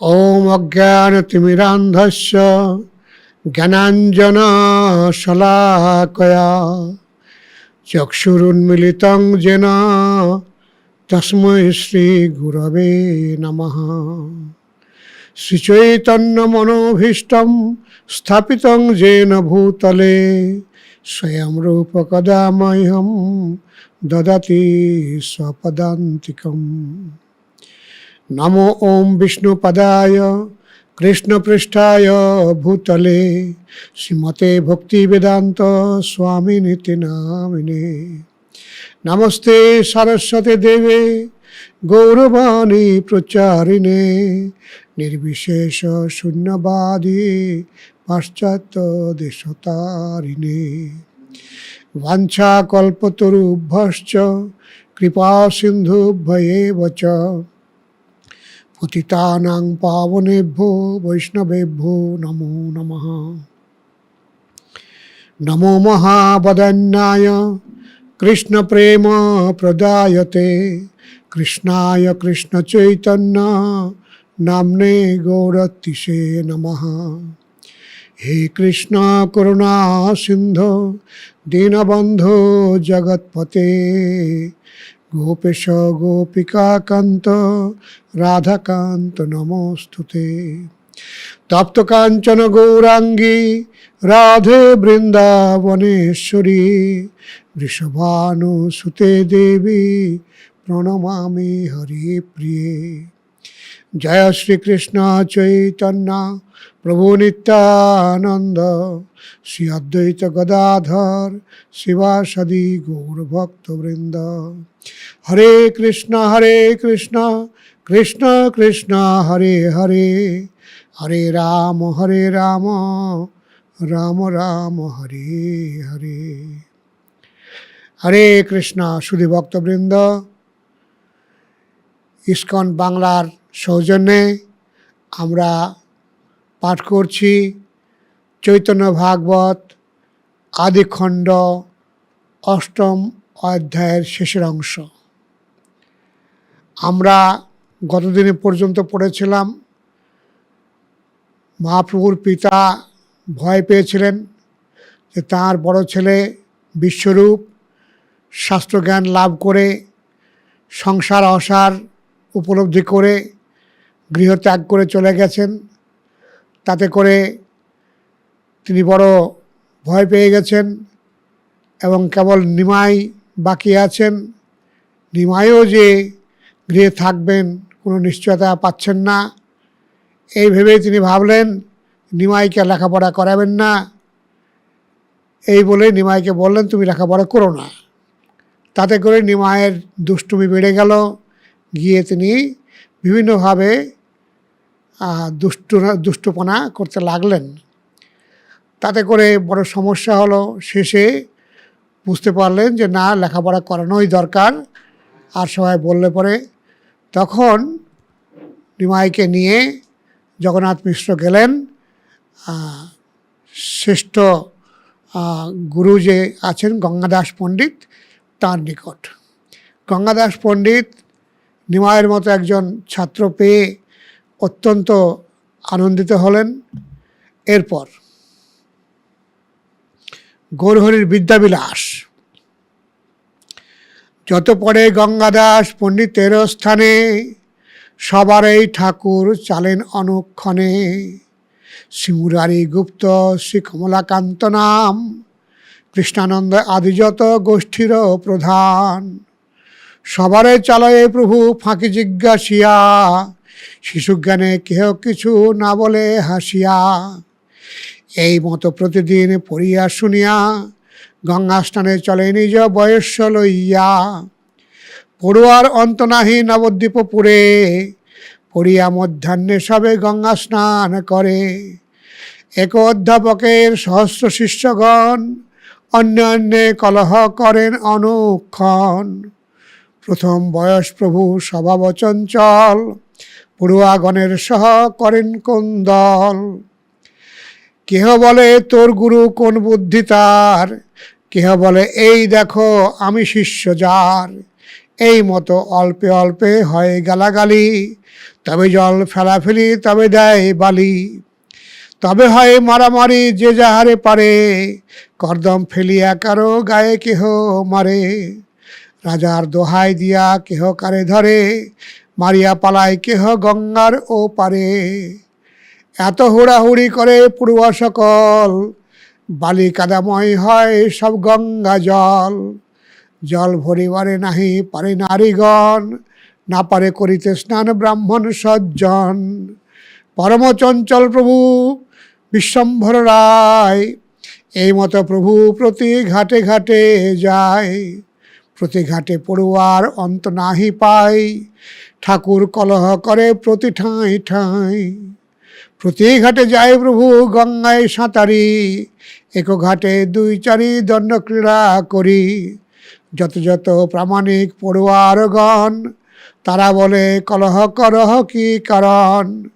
ওম অজ্ঞান তিমিরান্ধস্য, জ্ঞানাঞ্জন শলাকয়া। চক্ষুরুন্মিলিত যেন, তস্মৈ শ্রী গুরবে নম। শ্রীচৈতন্য মনোভীষ্ট স্থাপিত যেন ভূতলে, স্বয়ং রূপ কদা মহ্যম দদতি স্বপদান্তিকম। নমো ওম বিষ্ণু পদায় কৃষ্ণ কৃষ্ণপৃষ্ঠায় ভূতলে শ্রীমতে ভক্তি বেদান্ত স্বামী নীতি নামিনে নমস্তে সরস্বতী দেবে গৌরবাণী প্রচারিণে নির্বিশেষ শূন্যবাদী পাশ্চাত্য দেশতারিণে বাঞ্ছা কল্পতরুভ্যশ্চ কৃপা সিন্ধুভয়ে চ পতিতানাং পাবনেভ্যো বৈষ্ণবেভ্যো নমো নমঃ নমো মহাবদন্যায় কৃষ্ণপ্রেম প্রদায়তে কৃষ্ণায় কৃষ্ণচৈতন্য নামনে গৌরতিষে নমঃ হে কৃষ্ণ করুণা সিন্ধু দীনবন্ধু জগৎপতে গোপেশ গোপিকাকান্ত, রাধাকান্ত নমস্তুতে তপ্ত কাঞ্চন গৌরাঙ্গী, রাধে বৃন্দাবনেশ্বরী বৃষভানু সুতে দেবী, প্রণমামি হরি প্রিয়ে জয় শ্রীকৃষ্ণ চৈতন্য, প্রভু নিত্যানন্দ, শ্রী অদ্বৈত গদাধর, শিবাসদি গৌরভক্তবৃন্দ হরে কৃষ্ণ হরে কৃষ্ণ কৃষ্ণ কৃষ্ণ, হরে হরে হরে রাম হরে রাম রাম রাম, হরে হরে। হরে কৃষ্ণ, সুধী ভক্তবৃন্দ, ইস্কন বাংলার সৌজন্যে আমরা পাঠ করছি চৈতন্য ভাগবত আদিখণ্ড অষ্টম অধ্যায়ের শেষের অংশ। আমরা গতদিনে পর্যন্ত পড়েছিলাম, মহাপ্রভুর পিতা ভয় পেয়েছিলেন যে তাঁর বড় ছেলে বিশ্বরূপ শাস্ত্রজ্ঞান লাভ করে সংসার অসার উপলব্ধি করে গৃহ ত্যাগ করে চলে গেছেন। তাতে করে তিনি বড় ভয় পেয়ে গেছেন এবং কেবল নিমাই বাকি আছেন। নিমাইও যে গৃহে থাকবেন কোনো নিশ্চয়তা পাচ্ছেন না। এই ভেবেই তিনি ভাবলেন, নিমাইকে লেখাপড়া করাবেন না। এই বলে নিমাইকে বললেন, তুমি লেখাপড়া করো না। তাতে করে নিমায়ের দুষ্টুমি বেড়ে গেল। গিয়ে তিনি বিভিন্নভাবে দুষ্ট দুষ্টপনা করতে লাগলেন। তাতে করে বড় সমস্যা হলো, শেষে বুঝতে পারলেন যে না, লেখাপড়া করানোই দরকার। আর সবাই বললে পরে, তখন নিমাইকে নিয়ে জগন্নাথ মিশ্র গেলেন। শ্রেষ্ঠ গুরু যে আছেন, গঙ্গাদাস পণ্ডিত, তার নিকট। গঙ্গাদাস পণ্ডিত নিমায়ের মতো একজন ছাত্র পেয়ে অত্যন্ত আনন্দিত হলেন। এরপর গৌরহরির বিদ্যাবিলাস। যত পরে গঙ্গাদাস পণ্ডিতের স্থানে সবারই ঠাকুর চালেন অনুক্ষণে। শিমুরারি গুপ্ত শ্রী কমলাকান্ত নাম, কৃষ্ণানন্দ আদিযত গোষ্ঠীর প্রধান। সবারে চালয়ে প্রভু ফাঁকি জিজ্ঞাসিয়া শিশুজ্ঞানে কেহ কিছু না বলে হাসিয়া। এই মতো প্রতিদিন পড়িয়া শুনিয়া গঙ্গা স্নানে চলে নিজ বয়স্য লইয়া। পড়ুয়ার অন্ত নাহি নবদ্বীপপুরে, পড়িয়া মধ্যাহ্নে সবে গঙ্গা স্নান করে। এক অধ্যাপকের সহস্র শিষ্যগণ অন্য অন্যে কলহ করেন অনুক্ষণ। প্রথম বয়স প্রভু স্বভাব চঞ্চল পড়ুয়াগণের সহ করেন কোন দল কেহ বলে, তোর গুরু কোন বুদ্ধি তার? কেহ বলে, এই দেখো, আমি শিষ্য যার। এই মতো অল্পে অল্পে হয় গালাগালি। তবে জল ফেলাফেলি, তবে দেয় বালি। তবে হয় মারামারি, যে যাহারে পারে। করদম ফেলিয়া কারও গায়ে কেহ মারে। রাজার দোহাই দিয়া কেহ কারে ধরে। মারিয়া পালায় কেহ গঙ্গার ও পারে এত হুড়াহুড়ি করে পড়ুয়া সকল বালি কাদাময় হয় সব গঙ্গা জল। জল ভরিবারে নাহি পারে নারীগণ, না পারে করিতে স্নান ব্রাহ্মণ সজ্জন। পরম চঞ্চল প্রভু, বিশ্বম্ভর রায়, এই মতো প্রভু প্রতি ঘাটে ঘাটে যায়। প্রতি ঘাটে পড়ুয়ার অন্ত নাহি পাই ঠাকুর কলহ করে প্রতি ঠাঁই ঠাঁই। প্রতি ঘাটে যায় প্রভু গঙ্গায় সাঁতারি, এক ঘাটে দুই চারি দণ্ড ক্রীড়া করি। যত যত প্রামাণিক পড়ুয়ারগণ তারা বলে, কলহ করহ কি কারণ?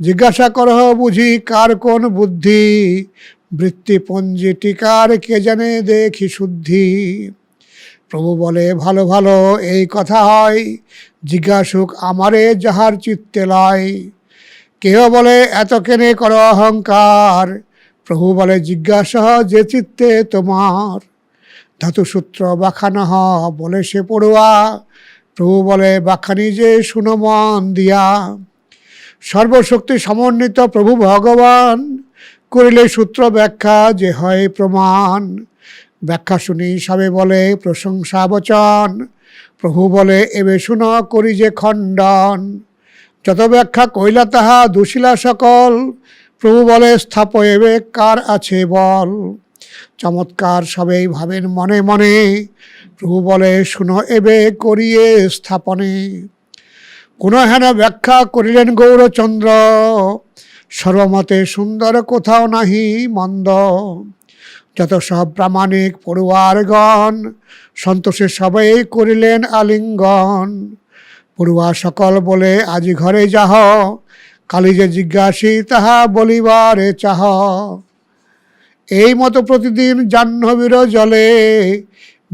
জিজ্ঞাসা করহ বুঝি কার কোন বুদ্ধি? বৃত্তিপঞ্জি টিকার কে জানে দেখি শুদ্ধি? প্রভু বলে, ভালো ভালো, এই কথা হয়। জিজ্ঞাসুক আমারে যাহার চিত্তে লয় কেহ বলে, এত কেনে কর অহংকার? প্রভু বলে, জিজ্ঞাসা যে চিত্তে তোমার ধাতুসূত্র বাখানা হ, বলে সে পড়ুয়া। প্রভু বলে, বাখানি যে শুনো মন দিয়া। সর্বশক্তি সমন্বিত প্রভু ভগবান, করিলে সূত্র ব্যাখ্যা যে হয় প্রমাণ। ব্যাখ্যা শুনি সবে বলে, প্রশংসা বচন। প্রভু বলে, এবে শুন করি যে খণ্ডন। যত ব্যাখ্যা কইলা তাহা দুশিলা সকল। প্রভু বলে, স্থাপ এবে কার আছে বল? চমৎকার সবেই ভাবেন মনে মনে। প্রভু বলে, শুনো এবে করিয়ে স্থাপনে। কোন হেন ব্যাখ্যা করিলেন গৌরচন্দ্র। সর্বমতে সুন্দর কোথাও নাহি মন্দ। যত সব প্রামাণিক পড়ুয়ারগণ, সন্তোষে সবাই করিলেন আলিঙ্গন। পড়ুয়া সকল বলে, আজি ঘরে যাহ, কালী যে জিজ্ঞাসী তাহা বলিবারে চাহ। এই মতো প্রতিদিন জাহ্নবীর জলে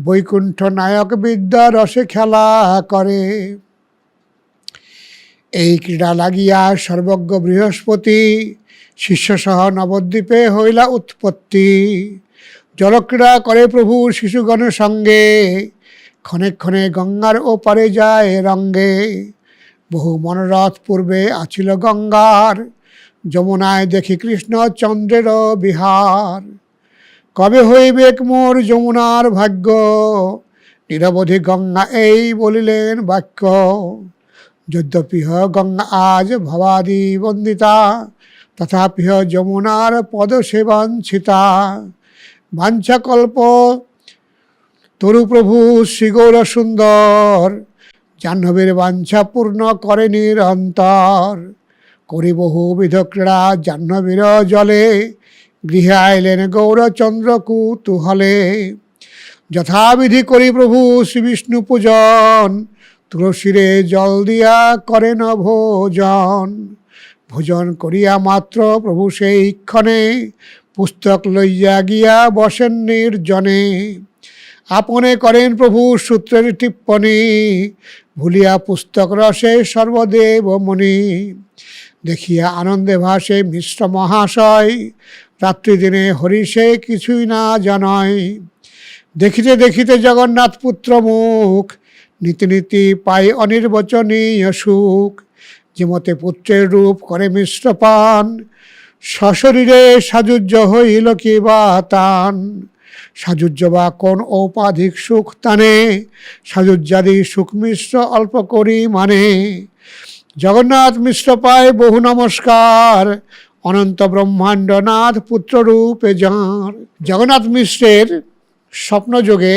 বৈকুণ্ঠ নায়ক বিদ্যা রসে খেলা করে। এই ক্রীড়া লাগিয়া সর্বজ্ঞ বৃহস্পতি, শিষ্যসহ নবদ্বীপে হইলা উৎপত্তি। জলক্রীড়া করে প্রভু শিশুগণের সঙ্গে। ক্ষণে ক্ষণে গঙ্গার ওপারে যায় রঙ্গে। বহু মনোরথ পূর্বে আছিল গঙ্গার, যমুনায় দেখি কৃষ্ণ চন্দ্রের বিহার। কবে হইবে মোর যমুনার ভাগ্য? নিরবধি গঙ্গা এই বলিলেন বাক্য। যদ্যপিহ গঙ্গা আজ ভবাদি বন্দিতা তথাপিহ যমুনার পদসেবাঞ্ছিতা। বাঞ্ছাকল্প। তরুপ্রভু শ্রীগৌর সুন্দর, জাহ্নবীর বাঞ্ছা পূর্ণ করে নিরন্তর। করি বহুবিধ ক্রীড়া জাহ্নবীর জলে, গৃহে আইলেন গৌরচন্দ্র কুতুহলে। যথাবিধি করি প্রভু শ্রী বিষ্ণু পূজন, তুলসীরে জল দিয়া করেন ভোজন। ভোজন করিয়া মাত্র প্রভু সেই ক্ষণে পুস্তক লইয়া গিয়া বসেন নির্জনে। আপনে করেন প্রভু সূত্রের টিপ্পণী ভুলিয়া পুস্তক রসে সর্বদেব মণি। দেখিয়া আনন্দে ভাসে মিশ্র মহাশয়, রাত্রি দিনে হরিষে কিছুই না জানয়। দেখিতে দেখিতে জগন্নাথ পুত্র মুখ, নীতি নীতি পাই অনির্বচনীয় সুখ। যেমতে পুত্রের রূপ করে মিশ্র পান সশরীরে সাজুজ্য হইল কি বা তান? সাজুজ্য বা কোন ঔপাধিক সুখ তানে? সাজুজ্যাদি সুখ মিশ্র অল্প করি মানে? জগন্নাথ মিশ্র পায় বহু নমস্কার, অনন্ত ব্রহ্মাণ্ডনাথ পুত্ররূপে যাঁর। জগন্নাথ মিশ্রের স্বপ্নযোগে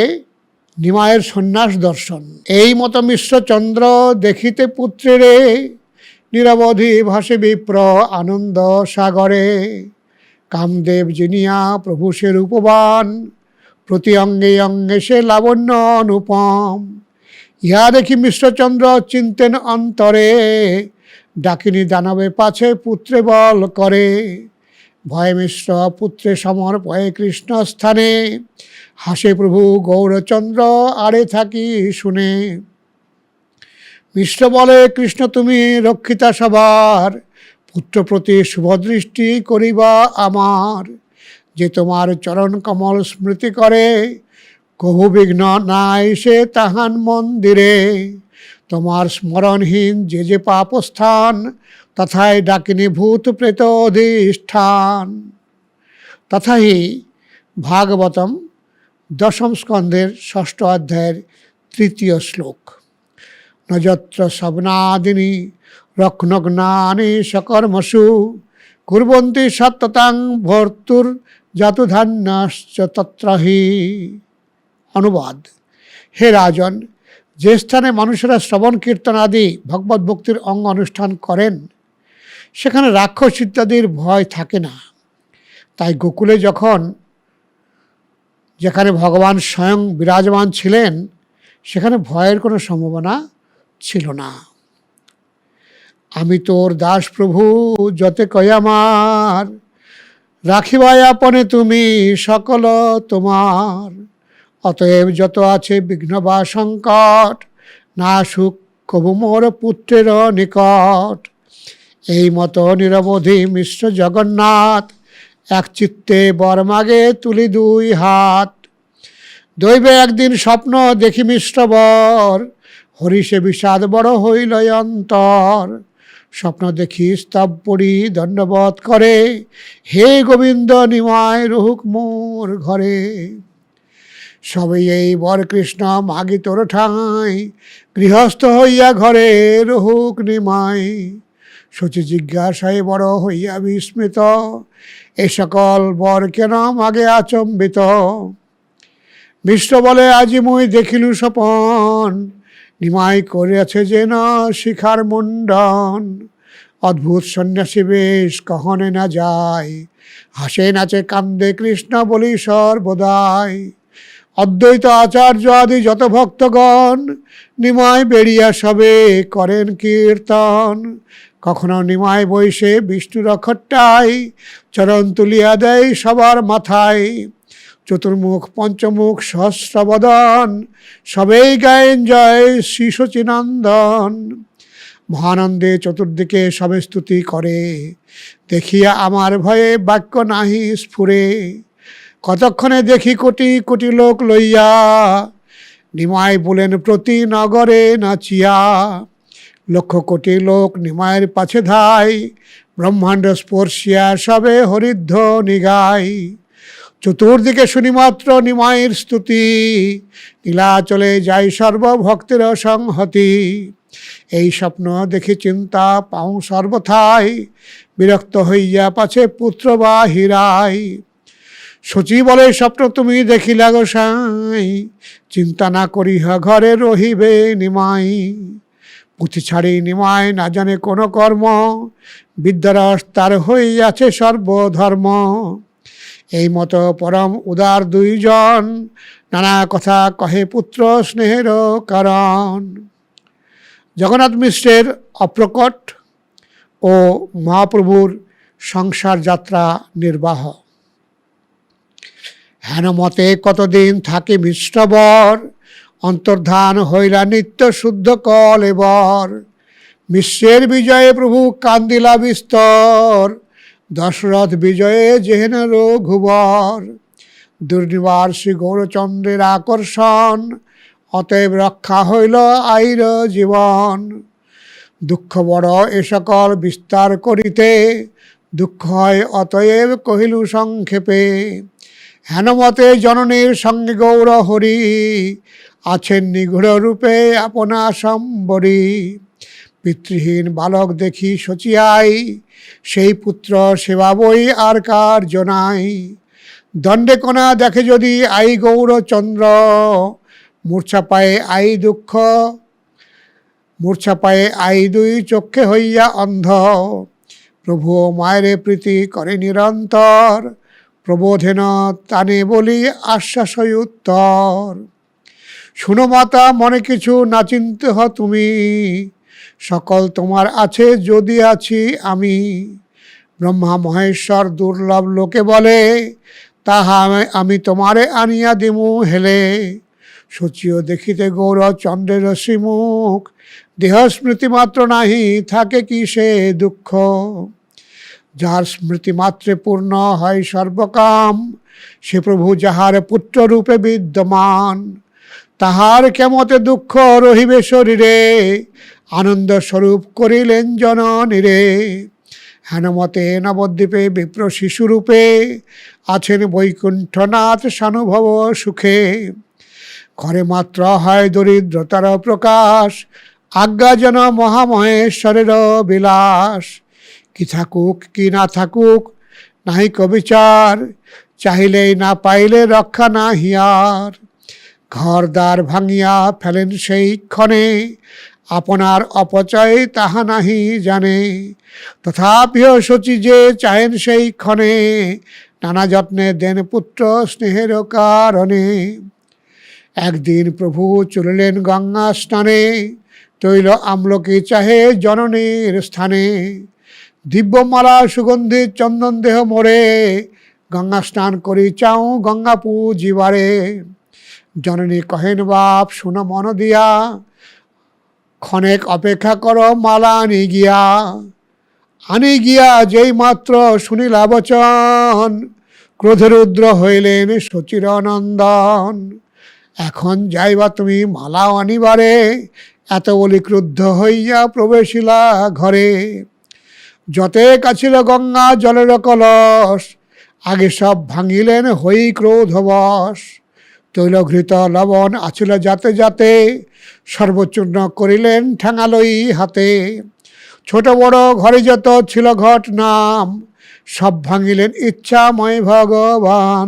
নিমায়ের সন্ন্যাস দর্শন। এই মতো মিশ্র চন্দ্র দেখিতে পুত্রেরে নিরবধি ভাসে বিপ্র আনন্দ সাগরে। কামদেব জিনিয়া প্রভু সে রূপবান, প্রতি অঙ্গে অঙ্গে সে লাবণ্য অনুপম। ইহা দেখি মিশ্রচন্দ্র চিন্তেন অন্তরে, ডাকিনী দানবে পাছে পুত্রে বল করে। ভয় মিশ্র পুত্রে সমর ভয়ে কৃষ্ণ স্থানে, হাসে প্রভু গৌরচন্দ্র আরে থাকি শুনে। মিশ্র বলে, কৃষ্ণ, তুমি রক্ষিতা সবার। পুত্র প্রতি শুভদৃষ্টি করিবা আমার। যে তোমার চরণ কমল স্মৃতি করে, কভু বিঘ্ন নাই সে তাহান মন্দিরে। তোমার স্মরণহীন যে যে পাপস্থান তথায় ডাকিনী ভূত প্রেত অধিষ্ঠান। তথাহি ভাগবতম দশম স্কন্ধের ষষ্ঠ অধ্যায়ের তৃতীয় শ্লোক। নযত্র শবনাদিনী রক্ষণগ্নানি সকর্মসু, কুর্বন্তী সত্যতাং ভর্তুর জাতুধান্যাশ্চ তত্রহি। অনুবাদ। হে রাজন, যে স্থানে মানুষেরা শ্রবণ কীর্তন আদি ভগবত ভক্তির অঙ্গ অনুষ্ঠান করেন, সেখানে রাক্ষস ইত্যাদির ভয় থাকে না। তাই গোকুলে যখন, যেখানে ভগবান স্বয়ং বিরাজমান ছিলেন, সেখানে ভয়ের কোনো সম্ভাবনা ছিল না। আমি তোর দাস প্রভু, যতে কয় আমার, রাখিবাই আপনে তুমি সকল তোমার। অতএব যত আছে বিঘ্ন বা সংকট, না সুখ কবু মোর পুত্রের নিকট। এই মতো নিরবধি মিশ্র জগন্নাথ, এক চিত্তে বরমাগে তুলি দুই হাত। দৈবে একদিন স্বপ্ন দেখি মিশ্র বর হরিষে বিষাদ বড় হইল অন্তর। স্বপ্ন দেখি স্তব পড়ি দণ্ডবোধ করে। হে গোবিন্দ নিমায় রহুক মোর ঘরে। সবে এই বর কৃষ্ণ মাগি তোর ঠাঁই, গৃহস্থ হইয়া ঘরে রহুক নিমাই। সচি জিজ্ঞাসায় বড় হইয়া বিস্মিত, এ সকল বর কেন মাগে আচম্বিত? মিশ্র বলে, আজি মুই দেখিলু স্বপন নিমাই করিয়াছে যে না শিখার মুন্ডন। অদ্ভুত সন্ন্যাসী বেশ কহনে না যায়। হাসে নাচে কান্দে কৃষ্ণ বলি সর্বদাই। অদ্বৈত আচার্য আদি যত ভক্তগণ নিমায় বেরিয়া সবে করেন কীর্তন। কখনো নিমায় বৈশে বিষ্ণু রক্ষটাই চরণ তুলিয়া দেয় সবার মাথায়। চতুর্মুখ, পঞ্চমুখ সহস্রবদন সবেই গায়েন জয় শ্রী সচিনন্দন মহানন্দে চতুর্দিকে সবে স্তুতি করে, দেখিয়া আমার ভয়ে বাক্য নাহি স্ফুরে। কতক্ষণে দেখি কোটি কোটি লোক লইয়া নিমায় বলেন প্রতি নগরে নাচিয়া। লক্ষ কোটি লোক নিমায়ের পাছে ধাই ব্রহ্মাণ্ড স্পর্শিয়া সবে হরিদ্ধ নিগাই চতুর্দিকে শুনিমাত্র নিমায়ের স্তুতি। নীলাচলে যাই সর্বভক্তের সংহতি। এই স্বপ্ন দেখি চিন্তা পাও সর্বথাই। বিরক্ত হইয়া পাছে পুত্র বা হীরাই সচি বলে, স্বপ্ন তুমি দেখিলা গোসাই চিন্তা না করিহ ঘরে রহিবে নিমাই। পুঁথি ছাড়ি নিমায় না জানে কোনো কর্ম। বিদ্যারস তার হইয়াছে সর্বধর্ম। এই মতো পরম উদার দুইজন নানা কথা কহে পুত্র স্নেহের কারণ। জগন্নাথ মিশ্রের অপ্রকট ও মহাপ্রভুর সংসার যাত্রা নির্বাহ। হেন মতে কতদিন থাকে মিশ্রবর, অন্তর্ধান হইলা নিত্য শুদ্ধ কল এবার মিশ্রের বিজয়ে প্রভু কান্দিলা বিস্তর দশরথ বিজয়ে যেহেন রঘুবর, দুর্নিবার শ্রী গৌরচন্দ্রের আকর্ষণ, অতএব রক্ষা হইল আইর জীবন। দুঃখ বড় এ সকল বিস্তার করিতে, দুঃখ হয় অতএব কহিলু সংক্ষেপে হেনমতে জননীর সঙ্গে গৌর হরি, আছেন নিগুড় রূপে আপনা সম্বরী। পিতৃহীন বালক দেখি সচিয়াই সেই পুত্র সেবা বই আর কার জনাই দণ্ডে কোনা দেখে যদি আই গৌরচন্দ্র মূর্ছা পায়ে আই দুঃখ, মূর্ছা পায়ে আই দুই চক্ষে হইয়া অন্ধ। প্রভু মায়ের প্রীতি করে নিরন্তর, প্রবোধেন তানে বলি আশ্বাস উত্তর। শুনো মাতা, মনে কিছু না চিনতে হ তুমি সকল তোমার আছে, যদি আছি আমি। ব্রহ্মা, মহেশ্বর, দুর্লভ লোকে বলে, তাহা আমি তোমারে আনিয়া দিমু হেলে। সচিও দেখিতে গৌর চন্দ্রের শ্রীমুখ দেহ স্মৃতি মাত্র নাহি, থাকে কি সে দুঃখ? যার স্মৃতি মাত্রে পূর্ণ হয় সর্বকাম, সে প্রভু যাহার পুত্র রূপে বিদ্যমান, তাহার কেমতে দুঃখ রহিবে শরীরে? আনন্দ স্বরূপ করিলেন জননীরে হেনমতে নবদ্বীপে বিপ্র শিশুরূপে আছেন বৈকুণ্ঠনাথ সানুভব সুখে। ঘরে মাত্র হয় দরিদ্রতার প্রকাশ, আজ্ঞা যেন মহামহেশ্বরের বিলাস। কি থাকুক, কি না থাকুক নাহি কবিচার, চাহিলেই না পাইলে রক্ষা না হিয়ার ঘর দ্বার ভাঙিয়া ফেলেন সেই ক্ষণে আপনার অপচয় তাহা নাহি জানে। তথাপিও সচি যে চাহেন সেই ক্ষণে, নানা যত্নে দেন পুত্র স্নেহের কারণে। একদিন প্রভু চলিলেন গঙ্গা স্নানে, তৈল আমলকি চাহে জননীর স্থানে। দিব্যমালা সুগন্ধি চন্দন দেহ মোরে গঙ্গা স্নান করি চাও গঙ্গা পূজিবারে। জননী কহেন, বাপ, শুনো মন দিয়া ক্ষণেক অপেক্ষা করো, মালা আনি গিয়া। আনি গিয়া যেই মাত্র শুনিলা বচন ক্রোধরুদ্র হইলেন সচিরনন্দন। এখন যাইবা তুমি মালা আনিবারে, এত বলি ক্রুদ্ধ হইয়া প্রবেশিলা ঘরে। যতে কাছিল গঙ্গা, জলের কলস, আগে সব ভাঙিলেন হই ক্রোধবশ। তৈলঘৃত লবণ আছিল যাতে যাতে সর্বচূর্ণ করিলেন ঠ্যাঙালই হাতে। ছোট বড় ঘরে যত ছিল ঘট নাম, সব ভাঙিলেন ইচ্ছাময় ভগবান।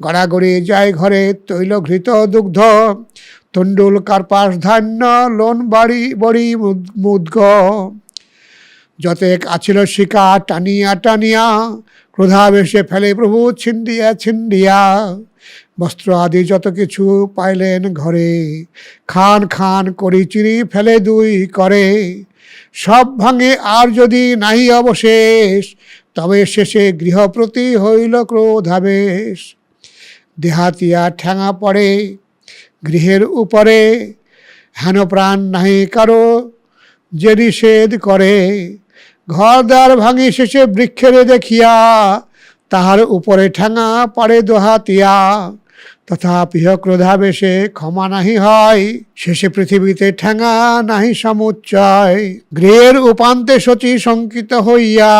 গড়াগড়ি যায় ঘরে তৈলঘৃত দুগ্ধ, তণ্ডুল, কার্পাস, ধান্য, লোন, বাড়ি, বড়ি মুদ্গ। যতেক আছিল শিকা টানিয়া টানিয়া, ক্রোধাবেশে ফেলে প্রভু ছিন্দিয়া ছিন্ডিয়া বস্ত্র আদি যত কিছু পাইলেন ঘরে, খান খান করি চিরি ফেলে দুই করে। সব ভাঙে আর যদি নাহি অবশেষ, তবে শেষে গৃহপ্রতি হইল ক্রোধাবেশ। দেহাতিয়া ঠ্যাঙা পড়ে, গৃহের উপরে হেন প্রাণ নাহি কারও যে নিষেধ করে। ঘর দ্বার ভাঙি শেষে বৃক্ষেরে দেখিয়া তাহার উপরে ঠ্যাঙা পড়ে দোহাতিয়া। তথাপি ক্রোধাবেশে ক্ষমা নাহি হয়, শেষে পৃথিবীতে ঠেঙা নাহি সমুচ্চয়। গৃহের উপান্তে সচি শঙ্কিত হইয়া,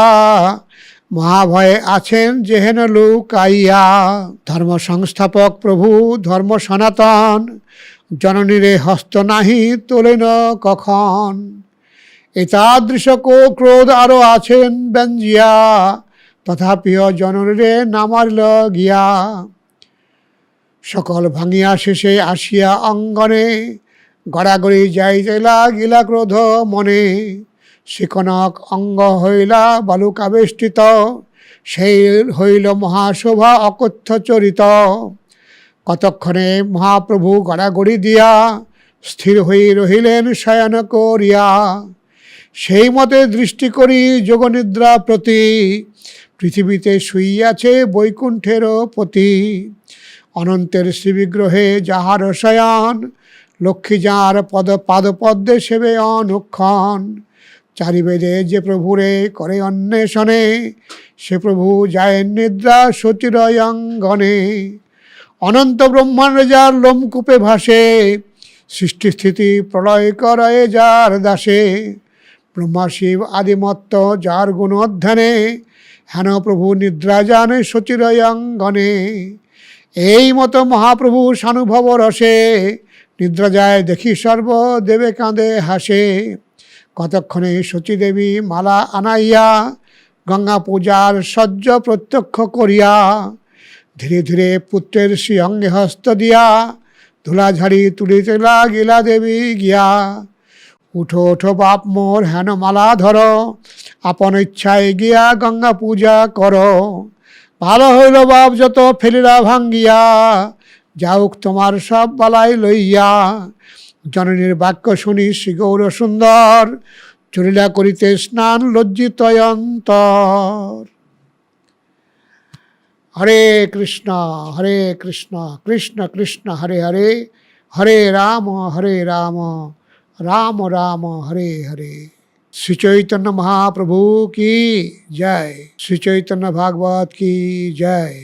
মহাভয়ে আছেন যেহেন লুকাইয়া। ধর্ম সংস্থাপক প্রভু, ধর্ম সনাতন, জননীরে হস্ত নাহি তোলেন কখন? এতাদৃশ কো ক্রোধ আরও আছেন ব্যঞ্জিয়া। তথাপিও জননীরে নামারিল গিয়া। সকল ভাঙিয়া শেষে আসিয়া অঙ্গনে গড়াগড়ি যাইতে লাগিলা ক্রোধ মনে। শিকনক অঙ্গ হইলা বালুকাবেষ্টিত, সেই হইল মহাশোভা অকথ্য চরিত। কতক্ষণে মহাপ্রভু গড়াগড়ি দিয়া স্থির হই রহিলেন শয়ন করিয়া। সেই মতে দৃষ্টি করি যোগনিদ্রা প্রতি পৃথিবীতে শুইয়াছে বৈকুণ্ঠের পতি অনন্তের শ্রীবিগ্রহে যাহার শয়ান, লক্ষ্মী যাঁর পদ, পাদপদ্মে সেবে অনুক্ষণ। চারিবেদে যে প্রভুরে করে অন্বেষণে, সে প্রভু যায় নিদ্রা সচিরয়ঙ্গনে। অনন্ত ব্রহ্মাণ্ড যার লোমকূপে ভাসে, সৃষ্টিস্থিতি প্রলয় করয়ে যার দাসে। ব্রহ্মা, শিব, আদিমত্ত যার গুণ অধ্যানে হেন প্রভু নিদ্রা জানে সচিরয়ঙ্গনে এই মতো মহাপ্রভু সানুভব রসে, নিদ্রা যায় দেখি সর্ব দেবে কাঁদে হাসে। কতক্ষণে সতীদেবী মালা আনাইয়া, গঙ্গা পূজার সহ্য প্রত্যক্ষ করিয়া, ধীরে ধীরে পুত্রের শ্রী অঙ্গে হস্ত দিয়া, ধুলাঝাড়ি তুলিতে লাগিলা দেবী গিয়া। উঠো উঠো বাপ মোর হেন মালা ধর, আপন ইচ্ছায় গিয়া গঙ্গা পূজা কর। ভালো হইল বাপ যত ফেলিলা ভাঙ্গিয়া যাওক তোমার সব বালাই লইয়া। জননীর বাক্য শুনি শ্রী গৌর সুন্দর, চলিলা করিতে স্নান লজ্জিত অন্তর। হরে কৃষ্ণ হরে কৃষ্ণ কৃষ্ণ কৃষ্ণ, হরে হরে হরে রাম হরে রাম। রাম রাম হরে হরে শ্রী চৈতন্য মহাপ্রভু কি জয় শ্রী চৈতন্য ভাগবত কি জয়